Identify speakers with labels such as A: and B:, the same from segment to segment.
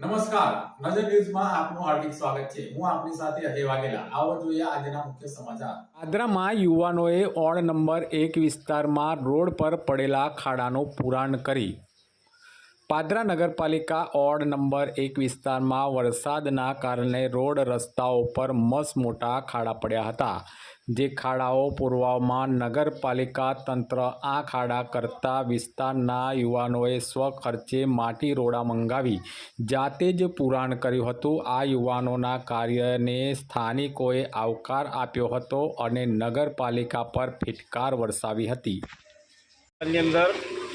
A: નમસ્કાર. નજર ન્યૂઝમાં આપનું હાર્દિક સ્વાગત છે. હું આપની સાથે અજય વાઘેલા. આવો જોઈએ આજના મુખ્ય સમાચાર.
B: આદરામાં યુવાનોએ ઓડ નંબર એક વિસ્તારમાં રોડ પર પડેલા ખાડાનું પુરાણ કરી પાદરા નગરપાલિકા ઓડ નંબર એક વિસ્તારમાં વરસાદના કારણે રોડ રસ્તાઓ પર મસ મોટા ખાડા પડ્યા હતા, જે ખાડાઓ પૂરવામાં નગરપાલિકા તંત્ર આ ખાડા કરતા વિસ્તારના યુવાનોએ સ્વખર્ચે માટી રોડા મંગાવી, જાતે જ પુરાણ કર્યું હતું. આ યુવાનોના કાર્યને સ્થાનિકોએ આવકાર આપ્યો હતો અને નગરપાલિકા પર ફિટકાર વરસાવી હતી.
C: અંદર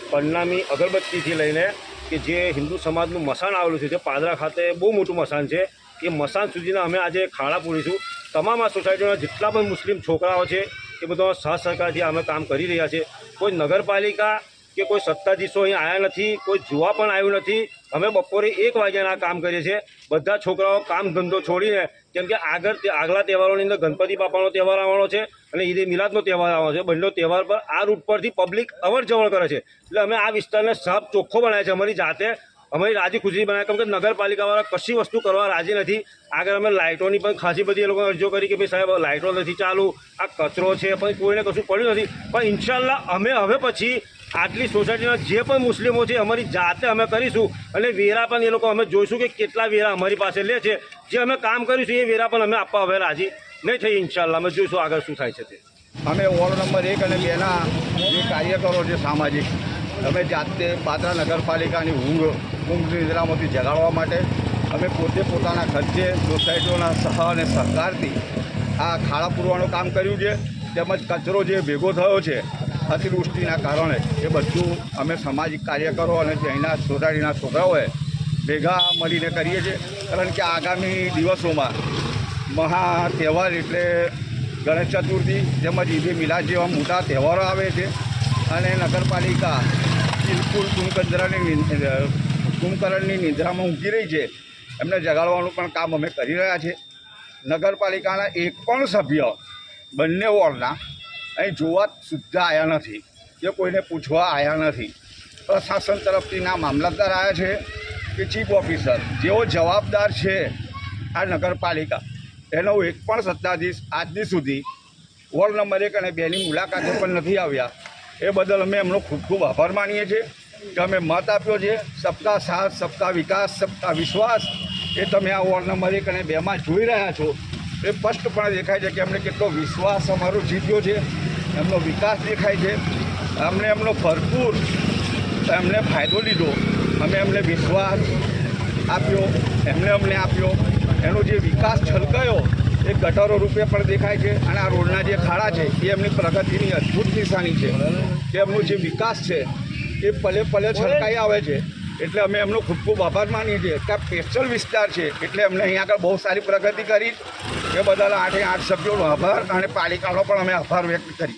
C: પરિણામી અગરબત્તીથી લઈને કે જે હિન્દુ સમાજનું મસાણ આવેલું છે, જે પાદરા ખાતે બહુ મોટું મસાણ છે, એ મસાણ સુધીના અમે આજે ખાડા પૂરીશું તમામ આ સોસાયટીના જેટલા પણ મુસ્લિમ છોકરાઓ છે, એ બધા સહ સહકારથી અમે કામ કરી રહ્યા છે. કોઈ નગરપાલિકા કે કોઈ સત્તાધીશો અહીં આવ્યા નથી, કોઈ જોવા પણ આવ્યું નથી. અમે બપોરે એક વાગ્યાના કામ કરીએ છીએ. બધા છોકરાઓ કામ ધંધો છોડીને, કેમ કે આગળ આગલા તહેવારોની અંદર ગણપતિ બાપાનો તહેવાર આવવાનો છે અને ઈદે મિલાદનો તહેવાર આવવાનો છે. બંને તહેવાર પર આ રૂટ પરથી પબ્લિક અવર જવર કરે છે. એટલે અમે આ વિસ્તારને સાફ ચોખ્ખો બનાવ્યા છે અમારી જાતે. અમારી રાજી ખુશી બનાવ્યા કેમ કે નગરપાલિકાવાળા કશી વસ્તુ કરવા રાજી નથી. આગળ અમે લાઇટોની પણ ખાસી બધી એ લોકોને અરજીઓ કરી કે ભાઈ સાહેબ લાઇટો નથી ચાલુ. આ કચરો છે, પણ કોઈને કશું પડ્યું નથી. પણ ઇન્શાલ્લાહ અમે હવે પછી આટલી સોસાયટીના જે પણ મુસ્લિમો છે, અમારી જાતે અમે કરીશું અને વેરા પણ એ લોકો અમે જોઈશું કે કેટલા વેરા અમારી પાસે લે છે. જે અમે કામ કરીશું એ વેરા પણ અમે આપવા હવે રાજી નહીં થઈ ઇન્શાલ્લાહ અમે જોઈશું આગળ શું થાય છે તે.
D: અમે વોર્ડ નંબર એક અને બેના જે કાર્યકરો છે સામાજિક, અમે જાતે પાત્રા નગરપાલિકાની ઊંઘ ઊંઘ નિદ્રામાંથી જગાડવા માટે અમે પોતે પોતાના ખર્ચે સોસાયટીઓના સહ અને સહકારથી આ ખાડા પૂરવાનું કામ કર્યું છે. તેમજ કચરો જે ભેગો થયો છે અતિવૃષ્ટિના કારણે એ બધું અમે સામાજિક કાર્યકરો અને અહીંના સોસાયટીના છોકરાઓએ ભેગા મળીને કરીએ છીએ. કારણ કે આગામી દિવસોમાં મહા તહેવાર એટલે ગણેશ ચતુર્થી તેમજ ઈદે મિલાદ જેવા મોટા તહેવારો આવે છે. અને નગરપાલિકા બિલકુલ કુંભકંજરાની કુંભકરણની નિંદ્રામાં ઊંઘી રહી છે. એમને જગાડવાનું પણ કામ અમે કરી રહ્યા છીએ નગરપાલિકાના એક પણ સભ્ય બંને વોર્ડના અહીં જોવા સુદ્ધા આવ્યા નથી. કે કોઈને પૂછવા આવ્યા નથી. પ્રશાસન તરફથી ના મામલતદાર આવ્યા છે કે ચીફ ઓફિસર. જેઓ જવાબદાર છે આ નગરપાલિકા. એનો એક પણ સત્તાધીશ આજની સુધી વોર્ડ નંબર એક અને બેની મુલાકાતે પણ નથી આવ્યા. એ બદલ અમે એમનો ખૂબ ખૂબ આભાર માનીએ છીએ કે અમે મત આપ્યો છે. સપ્તાહ સાથ સપ્તાહ વિકાસ સપ્તાહ વિશ્વાસ એ તમે આ વોર્ડ નંબર એક અને બેમાં જોઈ રહ્યા છો. એ સ્પષ્ટપણે દેખાય છે કે અમને કેટલો વિશ્વાસ અમારો જીત્યો છે, એમનો વિકાસ દેખાય છે, અમને એમનો ભરપૂર એમને ફાયદો લીધો, અમે એમને વિશ્વાસ આપ્યો, એમને અમને આપ્યો. એનો જે વિકાસ છલકાયો એ ગટરો રૂપે પણ દેખાય છે અને આ રોડના જે ખાડા છે એ એમની પ્રગતિની અદ્ભુત નિશાની છે કે એમનો જે વિકાસ છે એ પલે પલે છલકાઈ આવે છે. એટલે અમે એમનો ખૂબ ખૂબ આભાર માનીએ છીએ કે આ સ્પેશિયલ વિસ્તાર છે એટલે એમને અહીંયા આગળ બહુ સારી પ્રગતિ કરી. એ બદલ આઠે આઠ સભ્યોનો આભાર અને પાલિકાનો પણ અમે આભાર વ્યક્ત કરીએ.